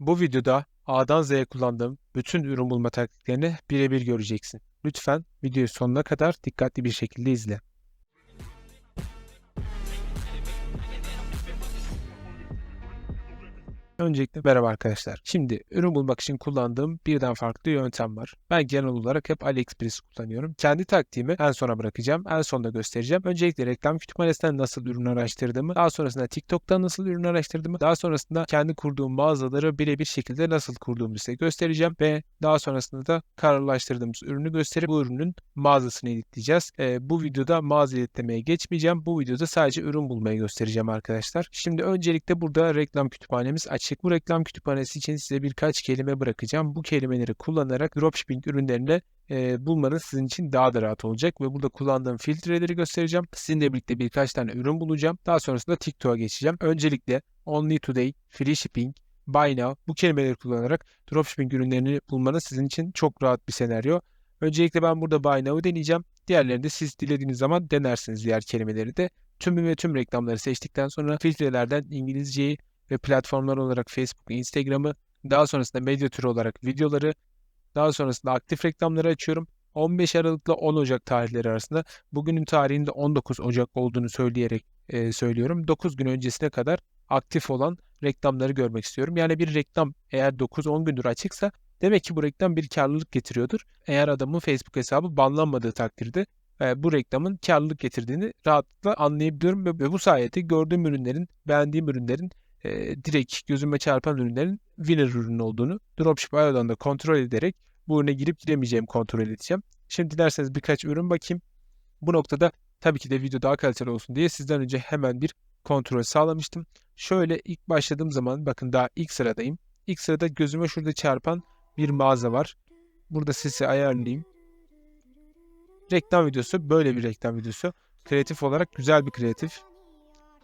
Bu videoda A'dan Z'ye kullandığım bütün ürün bulma taktiklerini birebir göreceksin. Lütfen videoyu sonuna kadar dikkatli bir şekilde izle. Öncelikle merhaba arkadaşlar. Şimdi ürün bulmak için kullandığım birden farklı yöntem var. Ben genel olarak hep AliExpress kullanıyorum. Kendi taktiğimi en sona bırakacağım. En sonda göstereceğim. Öncelikle reklam kütüphanesinden nasıl ürün araştırdığımı, daha sonrasında TikTok'ta nasıl ürün araştırdığımı, daha sonrasında kendi kurduğum mağazaları birebir şekilde nasıl kurduğumu size göstereceğim ve daha sonrasında da kararlaştırdığımız ürünü gösterip bu ürünün mağazasını editleyeceğiz. Ee, bu videoda mağaza editlemeye geçmeyeceğim. Bu videoda sadece ürün bulmayı göstereceğim arkadaşlar. Şimdi öncelikle burada reklam kütüphanemiz açık. Bu reklam kütüphanesi için size birkaç kelime bırakacağım. Bu kelimeleri kullanarak dropshipping ürünlerini e, bulmanız sizin için daha da rahat olacak ve burada kullandığım filtreleri göstereceğim. Sizinle birlikte birkaç tane ürün bulacağım. Daha sonrasında TikTok'a geçeceğim. Öncelikle Only Today, Free Shipping, Buy Now bu kelimeleri kullanarak dropshipping ürünlerini bulmanız sizin için çok rahat bir senaryo. Öncelikle ben burada Buy Now'ı deneyeceğim. Diğerlerini de siz dilediğiniz zaman denersiniz diğer kelimeleri de. Tüm ve tüm reklamları seçtikten sonra filtrelerden İngilizceyi ve platformlar olarak Facebook, Instagram'ı, daha sonrasında medya türü olarak videoları, daha sonrasında aktif reklamları açıyorum. 15 Aralık ile 10 Ocak tarihleri arasında bugünün tarihinde 19 Ocak olduğunu söyleyerek e, söylüyorum. 9 gün öncesine kadar aktif olan reklamları görmek istiyorum. Yani bir reklam eğer 9-10 gündür açıksa demek ki bu reklam bir karlılık getiriyordur. Eğer adamın Facebook hesabı banlanmadığı takdirde e, bu reklamın karlılık getirdiğini rahatlıkla anlayabiliyorum ve, ve bu sayede gördüğüm ürünlerin, beğendiğim ürünlerin e, direkt gözüme çarpan ürünlerin winner ürünü olduğunu Dropship.io'dan da kontrol ederek bu ürüne girip giremeyeceğim kontrol edeceğim. Şimdi dilerseniz birkaç ürün bakayım. Bu noktada tabii ki de video daha kaliteli olsun diye sizden önce hemen bir kontrol sağlamıştım. Şöyle ilk başladığım zaman bakın daha ilk sıradayım. İlk sırada gözüme şurada çarpan bir mağaza var. Burada sesi ayarlayayım. Reklam videosu böyle bir reklam videosu. Kreatif olarak güzel bir kreatif.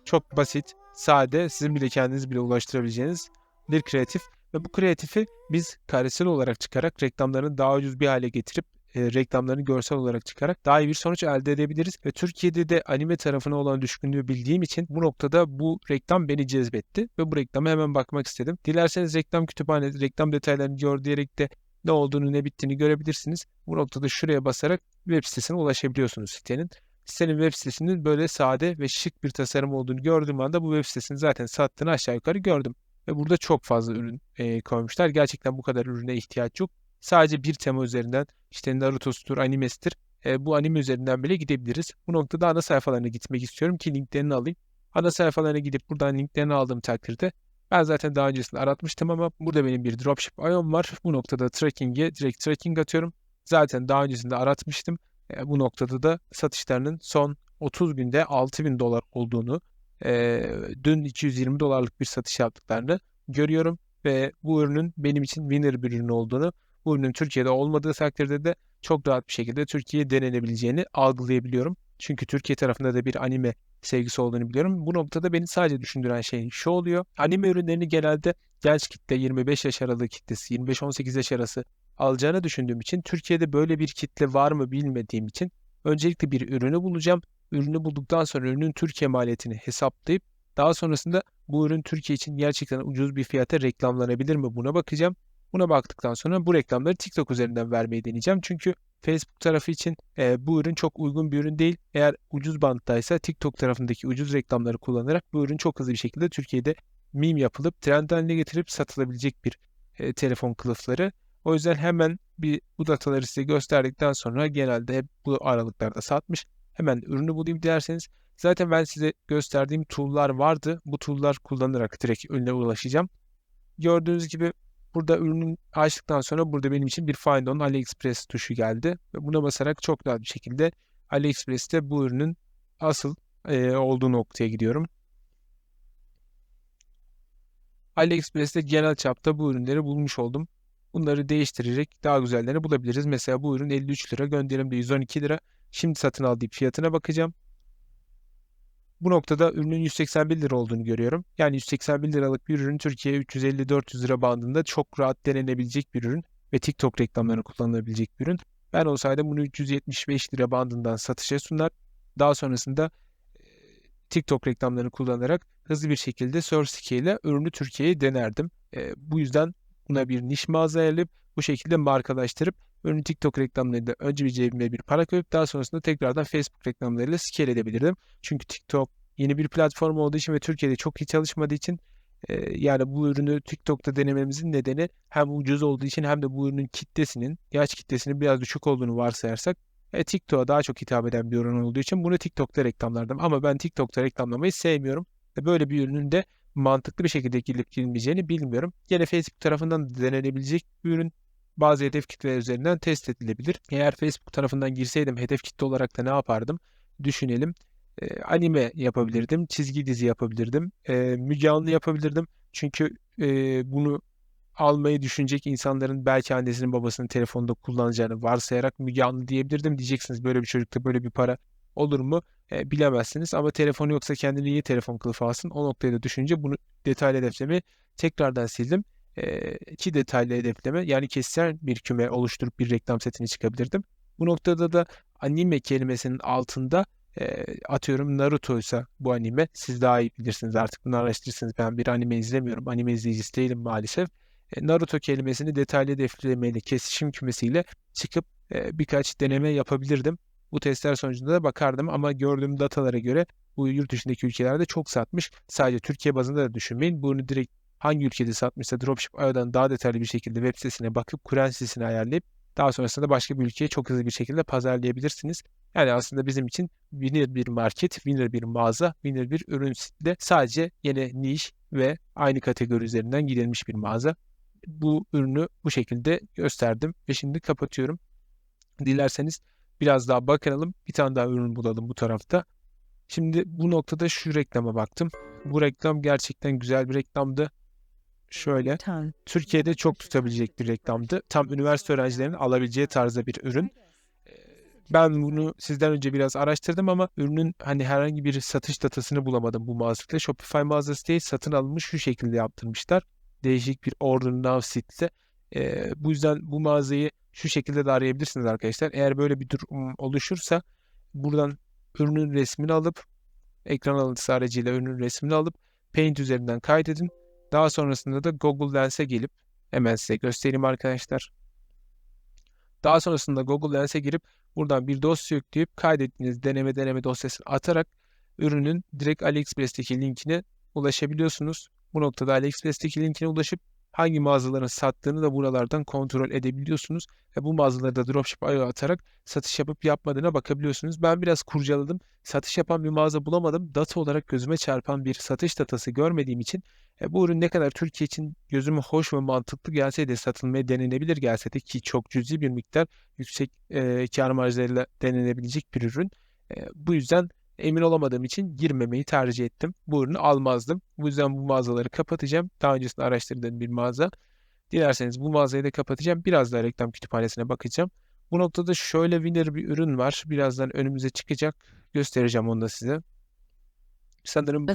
Çok basit, sade, sizin bile kendiniz bile ulaştırabileceğiniz bir kreatif. Ve bu kreatifi biz karesel olarak çıkarak reklamlarını daha ucuz bir hale getirip e, reklamlarını görsel olarak çıkarak daha iyi bir sonuç elde edebiliriz. Ve Türkiye'de de anime tarafına olan düşkünlüğü bildiğim için bu noktada bu reklam beni cezbetti ve bu reklama hemen bakmak istedim. Dilerseniz reklam kütüphanesi, reklam detaylarını gör diyerek de ne olduğunu ne bittiğini görebilirsiniz. Bu noktada şuraya basarak web sitesine ulaşabiliyorsunuz sitenin. Sitenin web sitesinin böyle sade ve şık bir tasarım olduğunu gördüğüm anda bu web sitesini zaten sattığını aşağı yukarı gördüm. Ve burada çok fazla ürün e, koymuşlar. Gerçekten bu kadar ürüne ihtiyaç yok. Sadece bir tema üzerinden işte Naruto'sudur, animesidir. E, bu anime üzerinden bile gidebiliriz. Bu noktada ana sayfalarına gitmek istiyorum ki linklerini alayım. Ana sayfalarına gidip buradan linklerini aldığım takdirde ben zaten daha öncesinde aratmıştım ama burada benim bir dropship ayom var. Bu noktada tracking'e direkt tracking atıyorum. Zaten daha öncesinde aratmıştım. Bu noktada da satışlarının son 30 günde 6000 dolar olduğunu, dün 220 dolarlık bir satış yaptıklarını görüyorum ve bu ürünün benim için winner bir ürün olduğunu, bu ürünün Türkiye'de olmadığı takdirde de çok rahat bir şekilde Türkiye'ye denenebileceğini algılayabiliyorum. Çünkü Türkiye tarafında da bir anime sevgisi olduğunu biliyorum. Bu noktada beni sadece düşündüren şey şu oluyor. Anime ürünlerini genelde genç kitle 25 yaş aralığı kitlesi 25-18 yaş arası alacağını düşündüğüm için Türkiye'de böyle bir kitle var mı bilmediğim için öncelikle bir ürünü bulacağım. Ürünü bulduktan sonra ürünün Türkiye maliyetini hesaplayıp daha sonrasında bu ürün Türkiye için gerçekten ucuz bir fiyata reklamlanabilir mi buna bakacağım. Buna baktıktan sonra bu reklamları TikTok üzerinden vermeyi deneyeceğim. Çünkü Facebook tarafı için e, bu ürün çok uygun bir ürün değil. Eğer ucuz banttaysa TikTok tarafındaki ucuz reklamları kullanarak bu ürün çok hızlı bir şekilde Türkiye'de meme yapılıp trend haline getirip satılabilecek bir e, telefon kılıfları. O yüzden hemen bir bu dataları size gösterdikten sonra genelde hep bu aralıklarda satmış. Hemen ürünü bulayım derseniz zaten ben size gösterdiğim tool'lar vardı. Bu tool'lar kullanarak direkt ürüne ulaşacağım. Gördüğünüz gibi burada ürünün açtıktan sonra burada benim için bir Find on AliExpress tuşu geldi. Ve buna basarak çok rahat bir şekilde AliExpress'te bu ürünün asıl e, olduğu noktaya gidiyorum. AliExpress'te genel çapta bu ürünleri bulmuş oldum. Bunları değiştirerek daha güzellerini bulabiliriz. Mesela bu ürün 53 lira, gönderimde 112 lira. Şimdi satın al deyip fiyatına bakacağım. Bu noktada ürünün 181 lira olduğunu görüyorum. Yani 181 liralık bir ürün Türkiye 350-400 lira bandında çok rahat denenebilecek bir ürün ve TikTok reklamlarını kullanılabilecek bir ürün. Ben olsaydım bunu 375 lira bandından satışa sunar. Daha sonrasında TikTok reklamlarını kullanarak hızlı bir şekilde Surstike ile ürünü Türkiye'ye denerdim. E, bu yüzden buna bir niş mağaza ayarlayıp bu şekilde markalaştırıp ürünü TikTok reklamlarıyla önce bir cebime bir para koyup daha sonrasında tekrardan Facebook reklamlarıyla scale edebilirdim. Çünkü TikTok yeni bir platform olduğu için ve Türkiye'de çok iyi çalışmadığı için e, yani bu ürünü TikTok'ta denememizin nedeni hem ucuz olduğu için hem de bu ürünün kitlesinin, yaş kitlesinin biraz düşük olduğunu varsayarsak e, TikTok'a daha çok hitap eden bir ürün olduğu için bunu TikTok'ta reklamlardım. Ama ben TikTok'ta reklamlamayı sevmiyorum. Böyle bir ürünün de mantıklı bir şekilde girilip girilmeyeceğini bilmiyorum. Yine Facebook tarafından da denenebilecek bir ürün bazı hedef kitleler üzerinden test edilebilir. Eğer Facebook tarafından girseydim hedef kitle olarak da ne yapardım? Düşünelim. E, anime yapabilirdim, çizgi dizi yapabilirdim, e, Müge Anlı yapabilirdim. Çünkü e, bunu almayı düşünecek insanların belki annesinin babasının telefonda kullanacağını varsayarak Müge Anlı diyebilirdim. Diyeceksiniz böyle bir çocukta böyle bir para olur mu? E, bilemezsiniz ama telefonu yoksa kendini iyi telefon kılıfı alsın. O noktaya da düşünce bunu detaylı hedeflemi tekrardan sildim. E, iki detaylı hedefleme yani kesişen bir küme oluşturup bir reklam setini çıkabilirdim. Bu noktada da anime kelimesinin altında e, atıyorum Naruto'ysa bu anime siz daha iyi bilirsiniz artık bunu araştırırsınız. Ben bir anime izlemiyorum. Anime izleyicisi değilim maalesef. E, Naruto kelimesini detaylı hedeflemeyle kesişim kümesiyle çıkıp e, birkaç deneme yapabilirdim. Bu testler sonucunda da bakardım ama gördüğüm datalara göre bu yurt dışındaki ülkelerde çok satmış. Sadece Türkiye bazında da düşünmeyin. Bunu direkt hangi ülkede satmışsa Dropship.io'dan daha detaylı bir şekilde web sitesine bakıp Kur'an sitesini ayarlayıp daha sonrasında başka bir ülkeye çok hızlı bir şekilde pazarlayabilirsiniz. Yani aslında bizim için winner bir market, winner bir mağaza, winner bir ürün de sadece yine niş ve aynı kategori üzerinden gidilmiş bir mağaza. Bu ürünü bu şekilde gösterdim ve şimdi kapatıyorum. Dilerseniz biraz daha bakalım. Bir tane daha ürün bulalım bu tarafta. Şimdi bu noktada şu reklama baktım. Bu reklam gerçekten güzel bir reklamdı. Şöyle Türkiye'de çok tutabilecek bir reklamdı. Tam üniversite öğrencilerinin alabileceği tarzda bir ürün. Ben bunu sizden önce biraz araştırdım ama ürünün hani herhangi bir satış datasını bulamadım bu mağazada. Shopify mağazası değil satın alınmış şu şekilde yaptırmışlar. Değişik bir order now site. Ee, bu yüzden bu mağazayı şu şekilde de arayabilirsiniz arkadaşlar. Eğer böyle bir durum oluşursa buradan ürünün resmini alıp ekran alıntısı aracıyla ürünün resmini alıp Paint üzerinden kaydedin. Daha sonrasında da Google Lens'e gelip hemen size göstereyim arkadaşlar. Daha sonrasında Google Lens'e girip buradan bir dosya yükleyip kaydettiğiniz deneme deneme dosyasını atarak ürünün direkt AliExpress'teki linkine ulaşabiliyorsunuz. Bu noktada AliExpress'teki linkine ulaşıp hangi mağazaların sattığını da buralardan kontrol edebiliyorsunuz. Ve bu mağazaları da Dropship.io atarak satış yapıp yapmadığına bakabiliyorsunuz. Ben biraz kurcaladım. Satış yapan bir mağaza bulamadım. Data olarak gözüme çarpan bir satış datası görmediğim için e, bu ürün ne kadar Türkiye için gözüme hoş ve mantıklı gelse de satılmaya denenebilir gelse de ki çok cüzi bir miktar yüksek e, kar marjlarıyla denenebilecek bir ürün. E, bu yüzden emin olamadığım için girmemeyi tercih ettim. Bu ürünü almazdım. Bu yüzden bu mağazaları kapatacağım. Daha öncesinde araştırdığım bir mağaza. Dilerseniz bu mağazayı da kapatacağım. Biraz daha reklam kütüphanesine bakacağım. Bu noktada şöyle winner bir ürün var. Birazdan önümüze çıkacak. Göstereceğim onu da size. Sanırım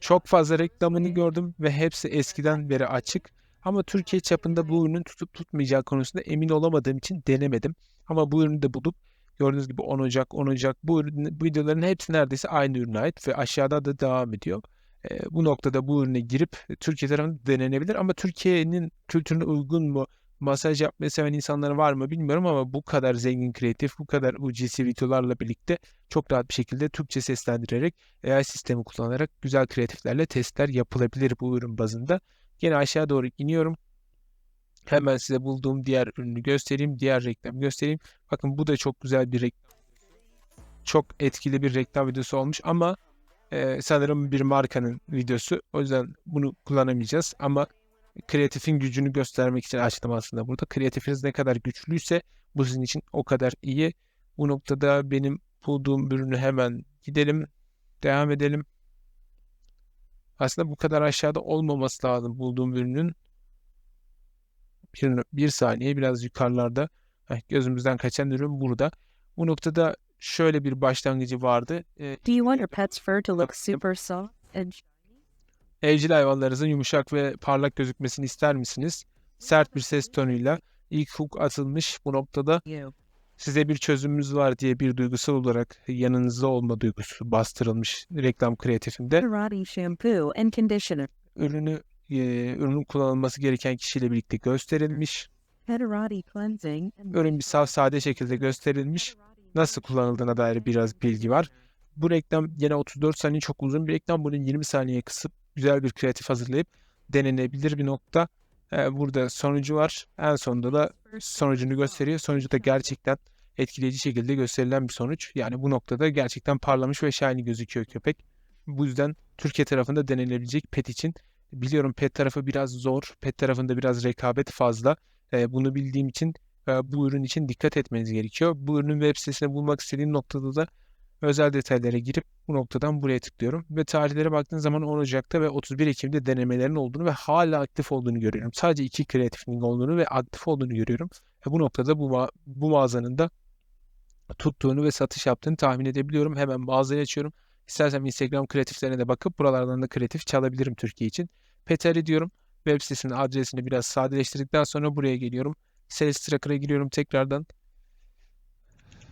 çok fazla reklamını gördüm ve hepsi eskiden beri açık. Ama Türkiye çapında bu ürünün tutup tutmayacağı konusunda emin olamadığım için denemedim. Ama bu ürünü de bulup gördüğünüz gibi 10 Ocak, 10 Ocak bu, ürün, bu videoların hepsi neredeyse aynı ürüne ait ve aşağıda da devam ediyor. E, bu noktada bu ürüne girip Türkiye tarafında denenebilir ama Türkiye'nin kültürüne uygun mu, masaj yapmayı seven insanlar var mı bilmiyorum ama bu kadar zengin kreatif, bu kadar UGC videolarla birlikte çok rahat bir şekilde Türkçe seslendirerek AI sistemi kullanarak güzel kreatiflerle testler yapılabilir bu ürün bazında. Yine aşağı doğru iniyorum. Hemen size bulduğum diğer ürünü göstereyim. Diğer reklam göstereyim. Bakın bu da çok güzel bir. Çok etkili bir reklam videosu olmuş ama e, sanırım bir markanın videosu. O yüzden bunu kullanamayacağız ama kreatifin gücünü göstermek için açtım aslında burada. Kreatifiniz ne kadar güçlüyse bu sizin için o kadar iyi. Bu noktada benim bulduğum ürünü hemen gidelim. Devam edelim. Aslında bu kadar aşağıda olmaması lazım bulduğum ürünün. Bir, bir saniye biraz yukarılarda. Heh, gözümüzden kaçan ürün burada. Bu noktada şöyle bir başlangıcı vardı. Ee, Do you want your pet's fur to look super soft and Evcil hayvanlarınızın yumuşak ve parlak gözükmesini ister misiniz? Sert bir ses tonuyla ilk hook atılmış bu noktada size bir çözümümüz var diye bir duygusal olarak yanınızda olma duygusu bastırılmış reklam kreatifinde. Ürünü e, ürünün kullanılması gereken kişiyle birlikte gösterilmiş. Ürün bir saf sade şekilde gösterilmiş. Nasıl kullanıldığına dair biraz bilgi var. Bu reklam yine 34 saniye çok uzun bir reklam. Bunu 20 saniye kısıp güzel bir kreatif hazırlayıp denenebilir bir nokta. Burada sonucu var. En sonunda da sonucunu gösteriyor. Sonucu da gerçekten etkileyici şekilde gösterilen bir sonuç. Yani bu noktada gerçekten parlamış ve shiny gözüküyor köpek. Bu yüzden Türkiye tarafında denenebilecek pet için. Biliyorum pet tarafı biraz zor. Pet tarafında biraz rekabet fazla. Bunu bildiğim için bu ürün için dikkat etmeniz gerekiyor. Bu ürünün web sitesini bulmak istediğim noktada da özel detaylara girip bu noktadan buraya tıklıyorum. Ve tarihlere baktığım zaman 10 Ocak'ta ve 31 Ekim'de denemelerin olduğunu ve hala aktif olduğunu görüyorum. Sadece iki kreatifinin olduğunu ve aktif olduğunu görüyorum. Ve bu noktada bu, bu mağazanın da tuttuğunu ve satış yaptığını tahmin edebiliyorum. Hemen mağazayı açıyorum. İstersem Instagram kreatiflerine de bakıp buralardan da kreatif çalabilirim Türkiye için. Peteri diyorum. Web sitesinin adresini biraz sadeleştirdikten sonra buraya geliyorum. Sales Tracker'a giriyorum tekrardan.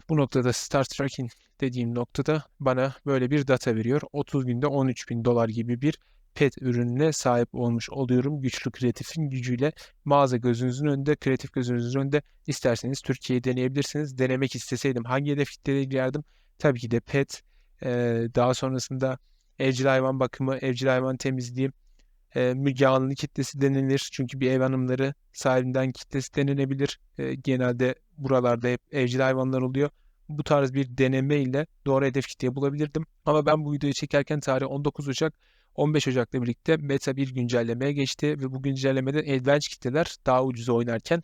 Bu noktada Start Tracking dediğim noktada bana böyle bir data veriyor. 30 günde 13 bin dolar gibi bir pet ürününe sahip olmuş oluyorum. Güçlü kreatifin gücüyle mağaza gözünüzün önünde, kreatif gözünüzün önünde isterseniz Türkiye'yi deneyebilirsiniz. Denemek isteseydim hangi hedef kitlere girerdim? Tabii ki de pet, eee, daha sonrasında evcil hayvan bakımı, evcil hayvan temizliği, e, Müge Anlı kitlesi denilir. Çünkü bir ev hanımları sahibinden kitlesi denilebilir. E, genelde buralarda hep evcil hayvanlar oluyor. Bu tarz bir deneme ile doğru hedef kitleyi bulabilirdim. Ama ben bu videoyu çekerken tarih 19 Ocak 15 Ocak'la birlikte Meta bir güncellemeye geçti ve bu güncellemede Advantage kitleler daha ucuz oynarken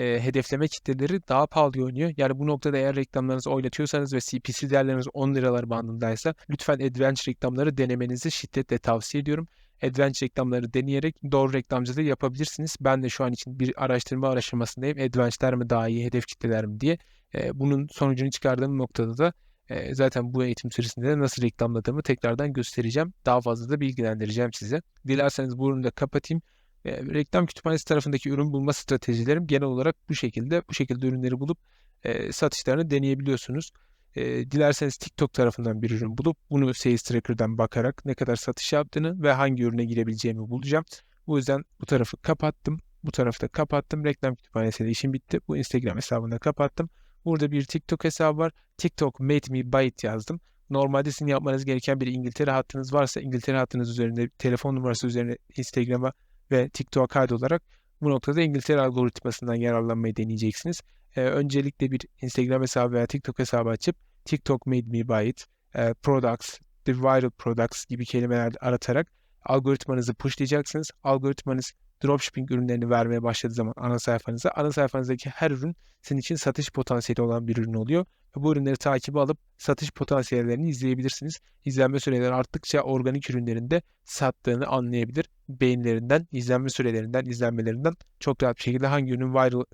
e, hedefleme kitleleri daha pahalı oynuyor. Yani bu noktada eğer reklamlarınızı oynatıyorsanız ve CPC değerleriniz 10 liralar bandındaysa lütfen Advantage reklamları denemenizi şiddetle tavsiye ediyorum. Advantage reklamları deneyerek doğru reklamcılığı yapabilirsiniz. Ben de şu an için bir araştırma aşamasındayım. Advantage'ler mi daha iyi, hedef kitleler mi diye. E, bunun sonucunu çıkardığım noktada da e, zaten bu eğitim süresinde de nasıl reklamladığımı tekrardan göstereceğim. Daha fazla da bilgilendireceğim size. Dilerseniz bu ürünü de kapatayım. E, reklam kütüphanesi tarafındaki ürün bulma stratejilerim genel olarak bu şekilde. Bu şekilde ürünleri bulup e, satışlarını deneyebiliyorsunuz. E, dilerseniz TikTok tarafından bir ürün bulup bunu Sales Tracker'dan bakarak ne kadar satış yaptığını ve hangi ürüne girebileceğimi bulacağım. Bu yüzden bu tarafı kapattım. Bu tarafı da kapattım. Reklam kütüphanesiyle işim bitti. Bu Instagram hesabını da kapattım. Burada bir TikTok hesabı var. TikTok Made Me Buy It yazdım. Normalde sizin yapmanız gereken bir İngiltere hattınız varsa İngiltere hattınız üzerinde telefon numarası üzerine Instagram'a ve TikTok'a kaydolarak bu noktada İngiltere algoritmasından yararlanmayı deneyeceksiniz. Ee, öncelikle bir Instagram hesabı veya TikTok hesabı açıp TikTok Made Me Buy It, e, Products, The Viral Products gibi kelimeler aratarak algoritmanızı pushlayacaksınız. Algoritmanız dropshipping ürünlerini vermeye başladığı zaman ana sayfanıza, ana sayfanızdaki her ürün sizin için satış potansiyeli olan bir ürün oluyor. Ve bu ürünleri takibe alıp satış potansiyellerini izleyebilirsiniz. İzlenme süreleri arttıkça organik ürünlerinde sattığını anlayabilir. Beğenilerinden, izlenme sürelerinden, izlenmelerinden çok rahat bir şekilde hangi ürünün viral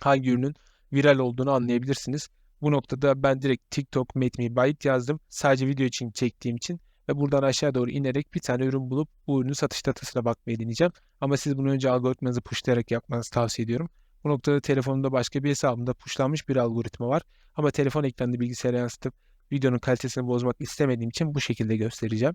hangi ürünün viral olduğunu anlayabilirsiniz. Bu noktada ben direkt TikTok Made Me Buy yazdım. Sadece video için çektiğim için ve buradan aşağı doğru inerek bir tane ürün bulup bu ürünün satış datasına bakmayı deneyeceğim. Ama siz bunu önce algoritmanızı pushlayarak yapmanızı tavsiye ediyorum. Bu noktada telefonumda başka bir hesabımda pushlanmış bir algoritma var. Ama telefon ekranını bilgisayara yansıtıp videonun kalitesini bozmak istemediğim için bu şekilde göstereceğim.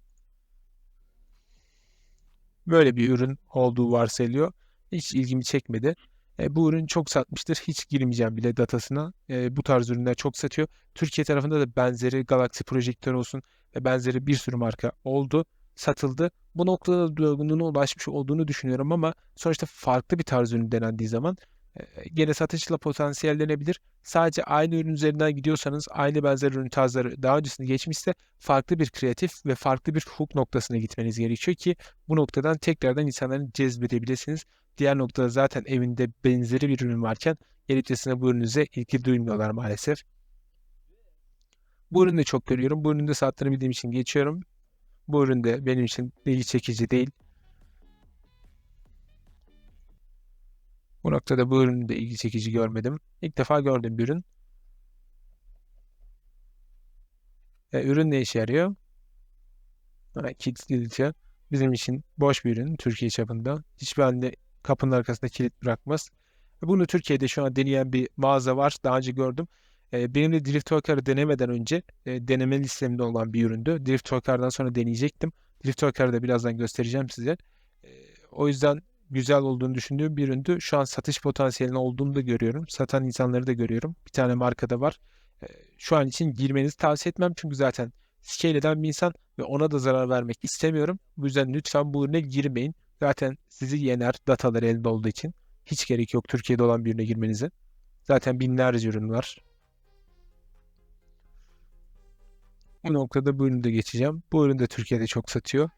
Böyle bir ürün olduğu varsayılıyor. Hiç ilgimi çekmedi. E, bu ürün çok satmıştır. Hiç girmeyeceğim bile datasına. E, bu tarz ürünler çok satıyor. Türkiye tarafında da benzeri Galaxy projektör olsun ve benzeri bir sürü marka oldu, satıldı. Bu noktada da doygunluğuna ulaşmış olduğunu düşünüyorum ama sonuçta farklı bir tarz ürün denendiği zaman e, gene satışla potansiyellenebilir. Sadece aynı ürün üzerinden gidiyorsanız aynı benzer ürün tarzları daha öncesinde geçmişse farklı bir kreatif ve farklı bir hook noktasına gitmeniz gerekiyor ki bu noktadan tekrardan insanları cezbedebilirsiniz. Diğer noktada zaten evinde benzeri bir ürün varken gelip de size bu ürünüze ilgi duymuyorlar maalesef. Bu ürünü de çok görüyorum. Bu üründe sattığını bildiğim için geçiyorum. Bu ürün de benim için ilgi çekici değil. Bu noktada bu ürünü de ilgi çekici görmedim. İlk defa gördüm bir ürün. E, ürün ne işe yarıyor? Ha, kilitliyor. Bizim için boş bir ürün Türkiye çapında. Hiçbir halde kapının arkasında kilit bırakmaz. Bunu Türkiye'de şu an deneyen bir mağaza var. Daha önce gördüm. Benim de Drift Talker'ı denemeden önce e, deneme listemde olan bir üründü. Drift Talker'dan sonra deneyecektim. Drift Talker'ı da birazdan göstereceğim size. E, o yüzden güzel olduğunu düşündüğüm bir üründü. Şu an satış potansiyelinin olduğunu da görüyorum. Satan insanları da görüyorum. Bir tane markada var. E, şu an için girmenizi tavsiye etmem. Çünkü zaten scale eden bir insan ve ona da zarar vermek istemiyorum. Bu yüzden lütfen bu ürüne girmeyin. Zaten sizi yener dataları elinde olduğu için. Hiç gerek yok Türkiye'de olan bir ürüne girmenize. Zaten binlerce ürün var. Bu noktada bu ürünü de geçeceğim. Bu ürün de Türkiye'de çok satıyor.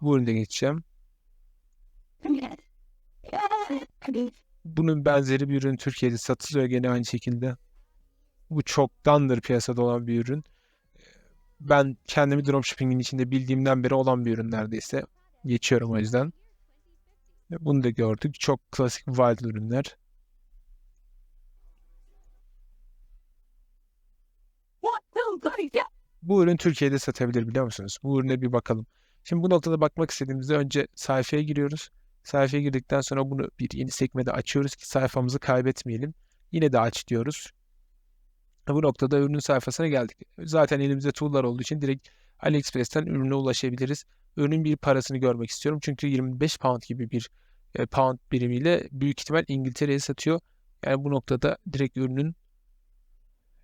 Bu ürünü de geçeceğim. Bunun benzeri bir ürün Türkiye'de satılıyor gene aynı şekilde. Bu çoktandır piyasada olan bir ürün. Ben kendimi dropshipping'in içinde bildiğimden beri olan bir ürün neredeyse. Geçiyorum o yüzden. Bunu da gördük. Çok klasik wild ürünler. Bu ürün Türkiye'de satabilir biliyor musunuz? Bu ürüne bir bakalım. Şimdi bu noktada bakmak istediğimizde önce sayfaya giriyoruz. Sayfaya girdikten sonra bunu bir yeni sekmede açıyoruz ki sayfamızı kaybetmeyelim. Yine de aç diyoruz. Bu noktada ürünün sayfasına geldik. Zaten elimizde tool'lar olduğu için direkt AliExpress'ten ürüne ulaşabiliriz. Ürünün bir parasını görmek istiyorum. Çünkü 25 pound gibi bir e, pound birimiyle büyük ihtimal İngiltere'ye satıyor. Yani bu noktada direkt ürünün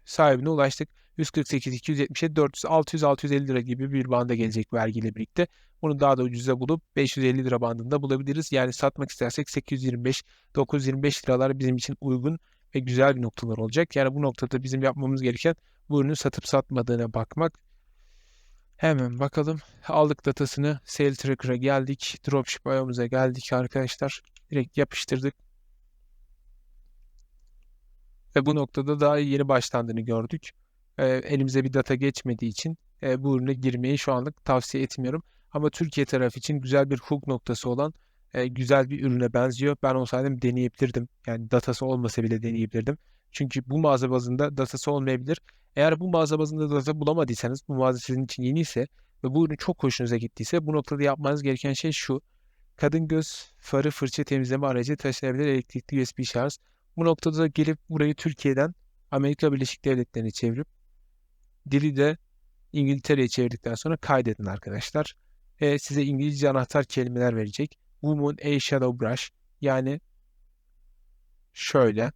sahibine ulaştık. 148, 277, 400, 600, 650 lira gibi bir banda gelecek vergiyle birlikte. Bunu daha da ucuza bulup 550 lira bandında bulabiliriz. Yani satmak istersek 825, 925 liralar bizim için uygun ve güzel bir noktalar olacak. Yani bu noktada bizim yapmamız gereken bu ürünü satıp satmadığına bakmak. Hemen bakalım. Aldık datasını. Sale Tracker'a geldik. Dropship ayağımıza geldik arkadaşlar. Direkt yapıştırdık. Ve bu noktada daha yeni başlandığını gördük. E, elimize bir data geçmediği için e, bu ürüne girmeyi şu anlık tavsiye etmiyorum. Ama Türkiye tarafı için güzel bir hook noktası olan e, güzel bir ürüne benziyor. Ben olsaydım deneyebilirdim. Yani datası olmasa bile deneyebilirdim. Çünkü bu mağaza bazında datası olmayabilir. Eğer bu mağaza bazında data bulamadıysanız, bu mağaza sizin için yeni ise ve bu ürün çok hoşunuza gittiyse bu noktada yapmanız gereken şey şu. Kadın göz farı fırça temizleme aracı taşınabilir elektrikli USB şarj. Bu noktada gelip burayı Türkiye'den Amerika Birleşik Devletleri'ne çevirip dili de İngiltere'ye çevirdikten sonra kaydedin arkadaşlar. E, size İngilizce anahtar kelimeler verecek. Woman A Shadow Brush yani şöyle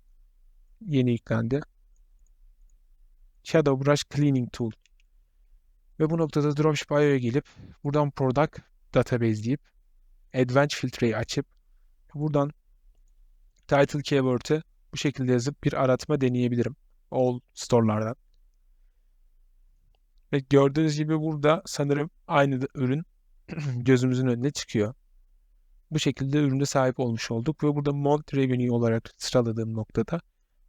yeni yüklendi. Shadow Brush Cleaning Tool. Ve bu noktada Dropship.io'ya gelip buradan Product Database deyip Advanced Filtre'yi açıp buradan Title Keyword'ı bu şekilde yazıp bir aratma deneyebilirim. All store'lardan. Ve gördüğünüz gibi burada sanırım aynı ürün gözümüzün önüne çıkıyor. Bu şekilde ürüne sahip olmuş olduk ve burada Mont Revenue olarak sıraladığım noktada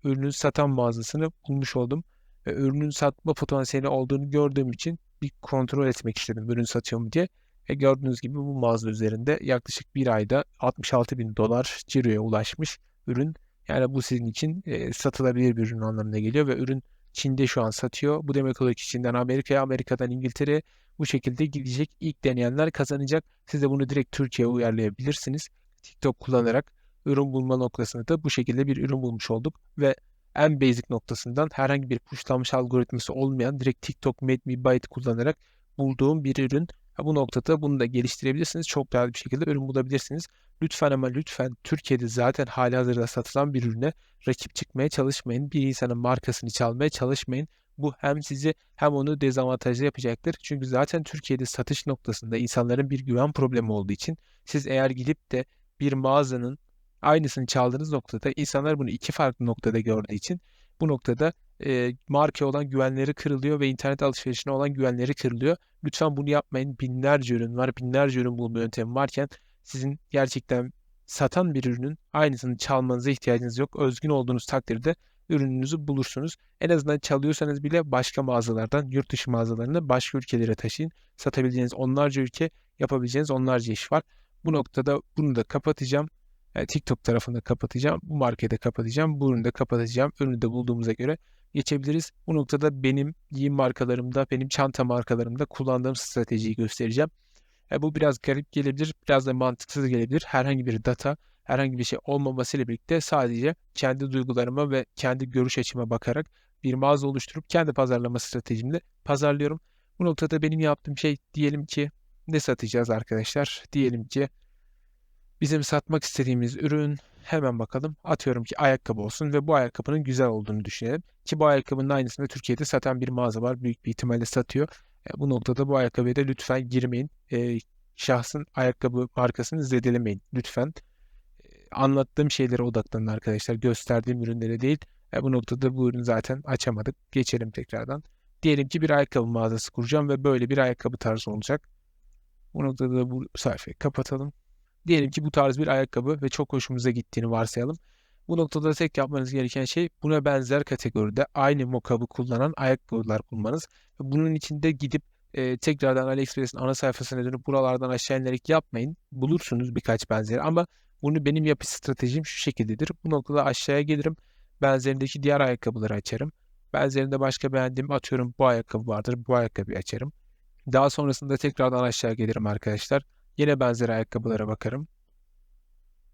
ürünün satan mağazasını bulmuş oldum. Ve ürünün satma potansiyeli olduğunu gördüğüm için bir kontrol etmek istedim ürün satıyor mu diye. Ve gördüğünüz gibi bu mağaza üzerinde yaklaşık bir ayda 66 bin dolar ciroya ulaşmış ürün. Yani bu sizin için e, satılabilir bir ürün anlamına geliyor ve ürün Çin'de şu an satıyor. Bu demek oluyor ki Çin'den Amerika'ya, Amerika'dan İngiltere'ye bu şekilde gidecek. İlk deneyenler kazanacak. Siz de bunu direkt Türkiye'ye uyarlayabilirsiniz. TikTok kullanarak ürün bulma noktasında da bu şekilde bir ürün bulmuş olduk ve en basic noktasından herhangi bir pushlanmış algoritması olmayan direkt TikTok Made Me Buy It kullanarak bulduğum bir ürün. Bu noktada bunu da geliştirebilirsiniz. Çok rahat bir şekilde ürün bulabilirsiniz. Lütfen ama lütfen Türkiye'de zaten halihazırda satılan bir ürüne rakip çıkmaya çalışmayın. Bir insanın markasını çalmaya çalışmayın. Bu hem sizi hem onu dezavantajlı yapacaktır. Çünkü zaten Türkiye'de satış noktasında insanların bir güven problemi olduğu için siz eğer gidip de bir mağazanın aynısını çaldığınız noktada insanlar bunu iki farklı noktada gördüğü için bu noktada e, marka olan güvenleri kırılıyor ve internet alışverişine olan güvenleri kırılıyor. Lütfen bunu yapmayın. Binlerce ürün var, binlerce ürün bulma yöntemi varken sizin gerçekten satan bir ürünün aynısını çalmanıza ihtiyacınız yok. Özgün olduğunuz takdirde ürününüzü bulursunuz. En azından çalıyorsanız bile başka mağazalardan, yurt dışı mağazalarına başka ülkelere taşıyın. Satabileceğiniz onlarca ülke, yapabileceğiniz onlarca iş var. Bu noktada bunu da kapatacağım. Yani TikTok tarafını kapatacağım. Bu da kapatacağım. Bu ürünü de kapatacağım. Ürünü de bulduğumuza göre geçebiliriz. Bu noktada benim giyim markalarımda, benim çanta markalarımda kullandığım stratejiyi göstereceğim. E, bu biraz garip gelebilir, biraz da mantıksız gelebilir. Herhangi bir data, herhangi bir şey olmamasıyla birlikte sadece kendi duygularıma ve kendi görüş açıma bakarak bir mağaza oluşturup kendi pazarlama stratejimle pazarlıyorum. Bu noktada benim yaptığım şey diyelim ki ne satacağız arkadaşlar? Diyelim ki bizim satmak istediğimiz ürün hemen bakalım. Atıyorum ki ayakkabı olsun ve bu ayakkabının güzel olduğunu düşünelim. Ki bu ayakkabının aynısını Türkiye'de satan bir mağaza var. Büyük bir ihtimalle satıyor. E, bu noktada bu ayakkabıya da lütfen girmeyin. E, şahsın ayakkabı markasını zedelemeyin lütfen. E, anlattığım şeylere odaklanın arkadaşlar. Gösterdiğim ürünlere değil. E, bu noktada bu ürünü zaten açamadık. Geçelim tekrardan. Diyelim ki bir ayakkabı mağazası kuracağım ve böyle bir ayakkabı tarzı olacak. Bu noktada da bu sayfayı kapatalım. Diyelim ki bu tarz bir ayakkabı ve çok hoşumuza gittiğini varsayalım. Bu noktada tek yapmanız gereken şey buna benzer kategoride aynı mockup'ı kullanan ayakkabılar bulmanız. Bunun içinde gidip e, tekrardan AliExpress'in ana sayfasına dönüp buralardan aşağı inerek yapmayın. Bulursunuz birkaç benzeri ama bunu benim yapı stratejim şu şekildedir. Bu noktada aşağıya gelirim. Benzerindeki diğer ayakkabıları açarım. Benzerinde başka beğendiğim atıyorum bu ayakkabı vardır. Bu ayakkabıyı açarım. Daha sonrasında tekrardan aşağı gelirim arkadaşlar. Yine benzer ayakkabılara bakarım.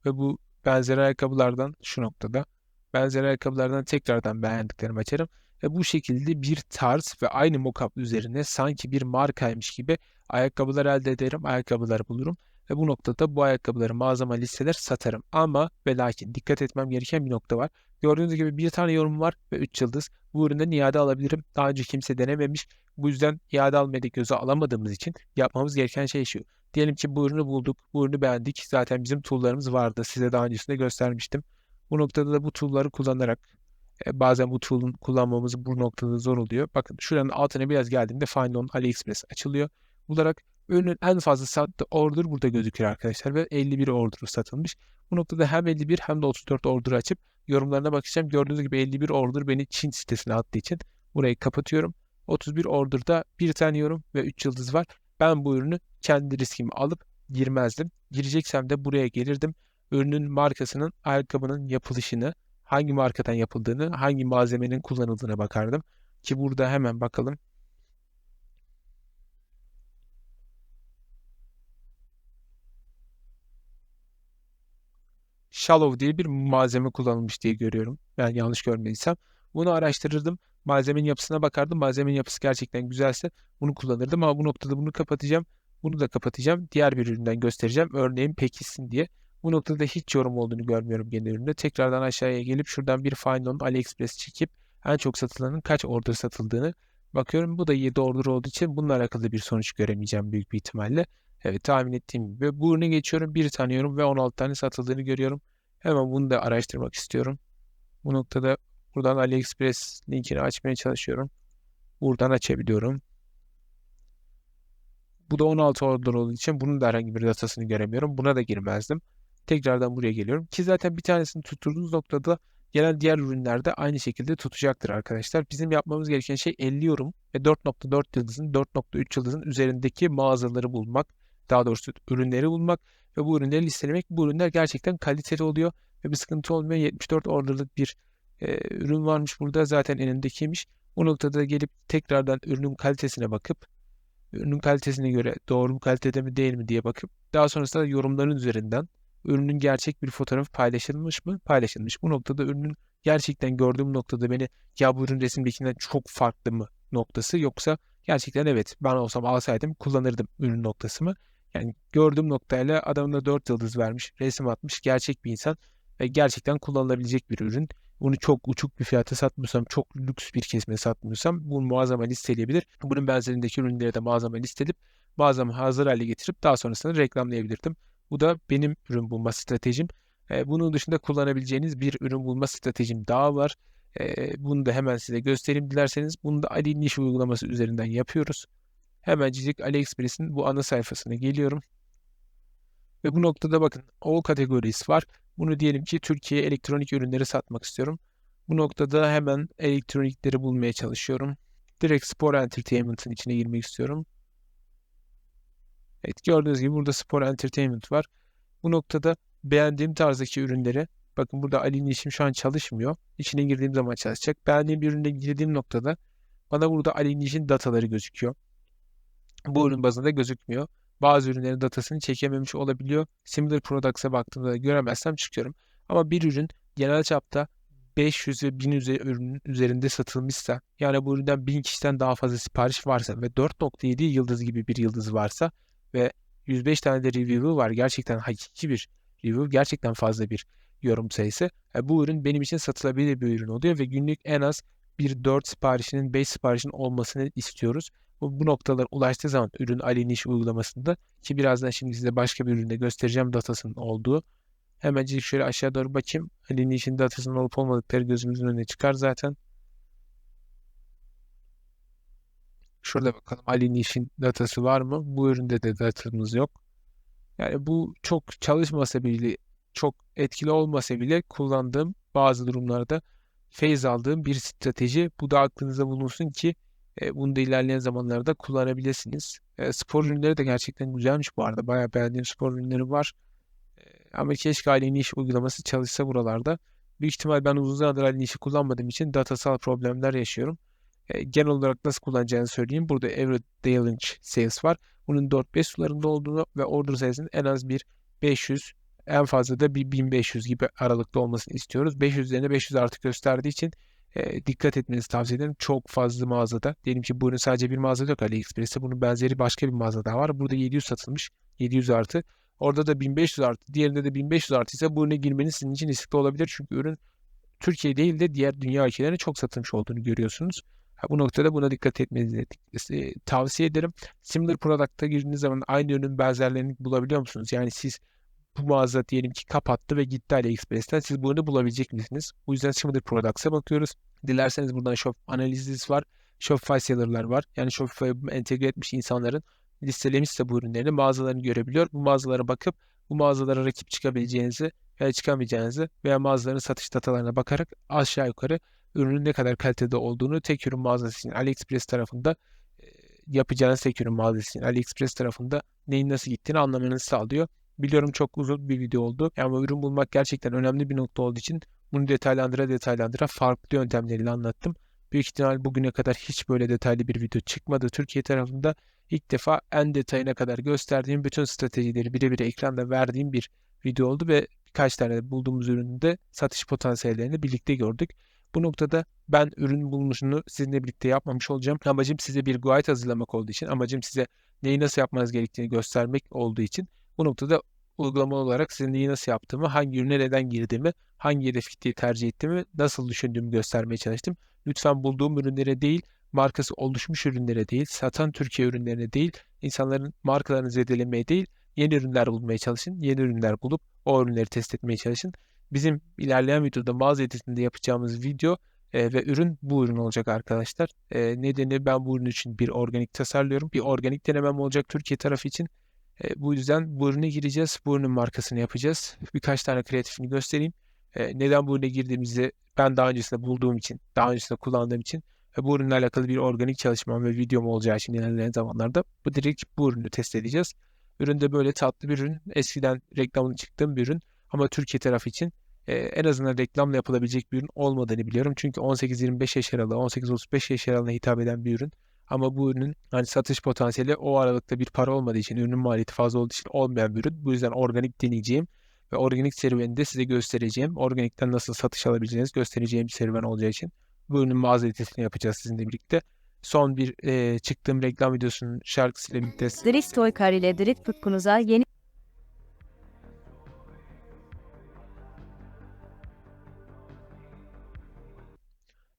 Ve bu benzer ayakkabılardan şu noktada benzer ayakkabılardan tekrardan beğendiklerimi açarım. Ve bu şekilde bir tarz ve aynı mockup üzerine sanki bir markaymış gibi ayakkabılar elde ederim. Ayakkabıları bulurum. Ve bu noktada bu ayakkabıları mağazama listeler satarım. Ama ve lakin dikkat etmem gereken bir nokta var. Gördüğünüz gibi bir tane yorum var ve 3 yıldız. Bu üründen iade alabilirim. Daha önce kimse denememiş. Bu yüzden iade almayı da göze alamadığımız için yapmamız gereken şey şu. Diyelim ki bu ürünü bulduk, bu ürünü beğendik. Zaten bizim tool'larımız vardı. Size daha öncesinde göstermiştim. Bu noktada da bu tool'ları kullanarak e, bazen bu tool'un kullanmamız bu noktada zor oluyor. Bakın şuranın altına biraz geldiğimde Find on AliExpress açılıyor. Bularak ürünün en fazla sattığı order burada gözüküyor arkadaşlar ve 51 order satılmış. Bu noktada hem 51 hem de 34 order açıp yorumlarına bakacağım. Gördüğünüz gibi 51 order beni Çin sitesine attığı için burayı kapatıyorum. 31 order'da bir tane yorum ve 3 yıldız var. Ben bu ürünü kendi riskimi alıp girmezdim. Gireceksem de buraya gelirdim. Ürünün markasının, ayakkabının yapılışını, hangi markadan yapıldığını, hangi malzemenin kullanıldığına bakardım. Ki burada hemen bakalım. Shallow diye bir malzeme kullanılmış diye görüyorum. Ben yanlış görmediysem. Bunu araştırırdım. Malzemenin yapısına bakardım. Malzemenin yapısı gerçekten güzelse bunu kullanırdım ama bu noktada bunu kapatacağım. Bunu da kapatacağım. Diğer bir üründen göstereceğim. Örneğin pekişsin diye. Bu noktada hiç yorum olduğunu görmüyorum genel üründe. Tekrardan aşağıya gelip şuradan bir find on AliExpress çekip en çok satılanın kaç order satıldığını bakıyorum. Bu da 7 order olduğu için bununla alakalı bir sonuç göremeyeceğim büyük bir ihtimalle. Evet tahmin ettiğim gibi. Bu ürüne geçiyorum. Bir tane yorum ve 16 tane satıldığını görüyorum. Hemen bunu da araştırmak istiyorum. Bu noktada buradan AliExpress linkini açmaya çalışıyorum. Buradan açabiliyorum. Bu da 16 order olduğu için bunun da herhangi bir datasını göremiyorum. Buna da girmezdim. Tekrardan buraya geliyorum. Ki zaten bir tanesini tutturduğunuz noktada gelen diğer ürünlerde aynı şekilde tutacaktır arkadaşlar. Bizim yapmamız gereken şey 50 yorum ve 4.4 yıldızın 4.3 yıldızın üzerindeki mağazaları bulmak. Daha doğrusu ürünleri bulmak ve bu ürünleri listelemek. Bu ürünler gerçekten kaliteli oluyor ve bir sıkıntı olmuyor. 74 orderlık bir e, ürün varmış burada zaten elindekiymiş. Bu noktada gelip tekrardan ürünün kalitesine bakıp ürünün kalitesine göre doğru mu kalitede mi değil mi diye bakıp daha sonrasında yorumların üzerinden ürünün gerçek bir fotoğraf paylaşılmış mı? Paylaşılmış. Bu noktada ürünün gerçekten gördüğüm noktada beni ya bu ürün resimdekinden çok farklı mı noktası yoksa gerçekten evet ben olsam alsaydım kullanırdım ürün noktası mı? Yani gördüğüm noktayla adamına 4 yıldız vermiş, resim atmış, gerçek bir insan ve gerçekten kullanılabilecek bir ürün. Bunu çok uçuk bir fiyata satmıyorsam, çok lüks bir kesime satmıyorsam bunu mağazama listeleyebilir. Bunun benzerindeki ürünleri de mağazama listeleyip mağazama hazır hale getirip daha sonrasında reklamlayabilirdim. Bu da benim ürün bulma stratejim. Bunun dışında kullanabileceğiniz bir ürün bulma stratejim daha var. Bunu da hemen size göstereyim dilerseniz. Bunu da Ali Niş uygulaması üzerinden yapıyoruz. Hemencik AliExpress'in bu ana sayfasına geliyorum. Ve bu noktada bakın all kategorisi var. Bunu diyelim ki Türkiye elektronik ürünleri satmak istiyorum. Bu noktada hemen elektronikleri bulmaya çalışıyorum. Direkt Spor Entertainment'ın içine girmek istiyorum. Evet gördüğünüz gibi burada Spor Entertainment var. Bu noktada beğendiğim tarzdaki ürünleri bakın burada Ali'nin işim şu an çalışmıyor. İçine girdiğim zaman çalışacak. Beğendiğim bir ürüne girdiğim noktada bana burada Ali'nin işin dataları gözüküyor. Bu ürün bazında gözükmüyor. Bazı ürünlerin datasını çekememiş olabiliyor. Similar Products'a baktığımda da göremezsem çıkıyorum. Ama bir ürün genel çapta 500 ve 1000 üze- ürünün üzerinde satılmışsa yani bu üründen 1000 kişiden daha fazla sipariş varsa ve 4.7 yıldız gibi bir yıldız varsa ve 105 tane de review'u var. Gerçekten hakiki bir review. Gerçekten fazla bir yorum sayısı. E, bu ürün benim için satılabilir bir ürün oluyor ve günlük en az bir 4 siparişinin 5 siparişin olmasını istiyoruz. Bu, noktalara ulaştığı zaman ürün Ali Niş uygulamasında ki birazdan şimdi size başka bir üründe göstereceğim datasının olduğu. Hemencik şöyle aşağı doğru bakayım. Ali Niş'in datasının olup olmadıkları gözümüzün önüne çıkar zaten. Şurada bakalım Ali Niş'in datası var mı? Bu üründe de datamız yok. Yani bu çok çalışmasa bile, çok etkili olmasa bile kullandığım bazı durumlarda feyz aldığım bir strateji. Bu da aklınızda bulunsun ki e, bunu da ilerleyen zamanlarda kullanabilirsiniz. E, spor ürünleri de gerçekten güzelmiş bu arada. Bayağı beğendiğim spor ürünleri var. E, ama keşke Aleni iş uygulaması çalışsa buralarda. Büyük ihtimal ben uzun zamandır Aleni işi kullanmadığım için datasal problemler yaşıyorum. E, genel olarak nasıl kullanacağını söyleyeyim. Burada Every Daily Sales var. Bunun 4-5 sularında olduğunu ve order sayısının en az bir 500 en fazla da bir 1500 gibi aralıkta olmasını istiyoruz. 500 üzerine 500 artık gösterdiği için dikkat etmenizi tavsiye ederim. Çok fazla mağazada. Diyelim ki bu ürün sadece bir mağazada yok AliExpress'te. Bunun benzeri başka bir mağazada var. Burada 700 satılmış. 700 artı. Orada da 1500 artı. Diğerinde de 1500 artı ise bu ürüne girmeniz sizin için riskli olabilir. Çünkü ürün Türkiye değil de diğer dünya ülkelerine çok satılmış olduğunu görüyorsunuz. Bu noktada buna dikkat etmenizi tavsiye ederim. Similar Product'a girdiğiniz zaman aynı ürünün benzerlerini bulabiliyor musunuz? Yani siz bu mağaza diyelim ki kapattı ve gitti AliExpress'ten. Siz bunu bulabilecek misiniz? Bu yüzden Similar Products'a bakıyoruz. Dilerseniz buradan shop analiziniz var. Shopify seller'lar var. Yani Shopify'a entegre etmiş insanların listelemişse bu ürünlerini mağazalarını görebiliyor. Bu mağazalara bakıp bu mağazalara rakip çıkabileceğinizi veya çıkamayacağınızı veya mağazaların satış datalarına bakarak aşağı yukarı ürünün ne kadar kalitede olduğunu tek ürün mağazası için AliExpress tarafında yapacağınız tek ürün mağazası için AliExpress tarafında neyin nasıl gittiğini anlamanızı sağlıyor. Biliyorum çok uzun bir video oldu. Ama ürün bulmak gerçekten önemli bir nokta olduğu için bunu detaylandıra detaylandıra farklı yöntemleriyle anlattım. Büyük ihtimal bugüne kadar hiç böyle detaylı bir video çıkmadı. Türkiye tarafında ilk defa en detayına kadar gösterdiğim bütün stratejileri birebir ekranda verdiğim bir video oldu ve birkaç tane bulduğumuz üründe satış potansiyellerini birlikte gördük. Bu noktada ben ürün bulunuşunu sizinle birlikte yapmamış olacağım. Amacım size bir guide hazırlamak olduğu için, amacım size neyi nasıl yapmanız gerektiğini göstermek olduğu için bu noktada uygulama olarak sizin nasıl yaptığımı, hangi ürüne neden girdiğimi, hangi hedef kitleyi tercih ettiğimi, nasıl düşündüğümü göstermeye çalıştım. Lütfen bulduğum ürünlere değil, markası oluşmuş ürünlere değil, satan Türkiye ürünlerine değil, insanların markalarını zedelemeye değil, yeni ürünler bulmaya çalışın. Yeni ürünler bulup o ürünleri test etmeye çalışın. Bizim ilerleyen videoda mağaza editinde yapacağımız video e, ve ürün bu ürün olacak arkadaşlar. E, nedeni ben bu ürün için bir organik tasarlıyorum. Bir organik denemem olacak Türkiye tarafı için. E, bu yüzden bu ürüne gireceğiz. Bu ürünün markasını yapacağız. Birkaç tane kreatifini göstereyim. E, neden bu ürüne girdiğimizi ben daha öncesinde bulduğum için, daha öncesinde kullandığım için ve bu ürünle alakalı bir organik çalışmam ve videom olacağı için ilerleyen zamanlarda bu direkt bu ürünü test edeceğiz. Üründe böyle tatlı bir ürün. Eskiden reklamını çıktığım bir ürün. Ama Türkiye tarafı için e, en azından reklamla yapılabilecek bir ürün olmadığını biliyorum. Çünkü 18-25 yaş aralığı, 18-35 yaş aralığına hitap eden bir ürün. Ama bu ürünün hani satış potansiyeli o aralıkta bir para olmadığı için, ürünün maliyeti fazla olduğu için olmayan bir ürün. Bu yüzden organik deneyeceğim ve organik serüveni de size göstereceğim. Organikten nasıl satış alabileceğiniz göstereceğim bir serüven olacağı için bu ürünün mağaza editini yapacağız sizinle birlikte. Son bir e, çıktığım reklam videosunun şarkısıyla birlikte Drift Toykar ile drift tutkunuza yeni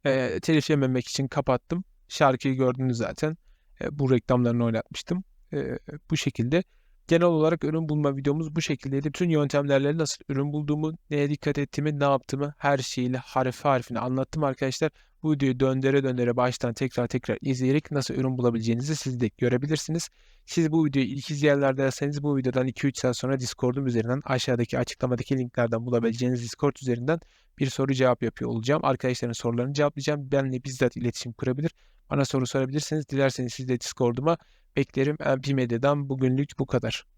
e, telif yememek için kapattım. Şarkıyı gördünüz zaten. E, bu reklamlarını oynatmıştım. E, bu şekilde. Genel olarak ürün bulma videomuz bu şekildeydi. Bütün yöntemlerle nasıl ürün bulduğumu, neye dikkat ettiğimi, ne yaptığımı her şeyiyle harfi harfine anlattım arkadaşlar. Bu videoyu döndere döndere baştan tekrar tekrar izleyerek nasıl ürün bulabileceğinizi siz de görebilirsiniz. Siz bu videoyu ilk izleyenlerdeyseniz bu videodan 2-3 saat sonra Discord'um üzerinden aşağıdaki açıklamadaki linklerden bulabileceğiniz Discord üzerinden bir soru cevap yapıyor olacağım. Arkadaşların sorularını cevaplayacağım. Benle bizzat iletişim kurabilir. Bana soru sorabilirsiniz. Dilerseniz siz de Discord'uma beklerim. MP Medya'dan bugünlük bu kadar.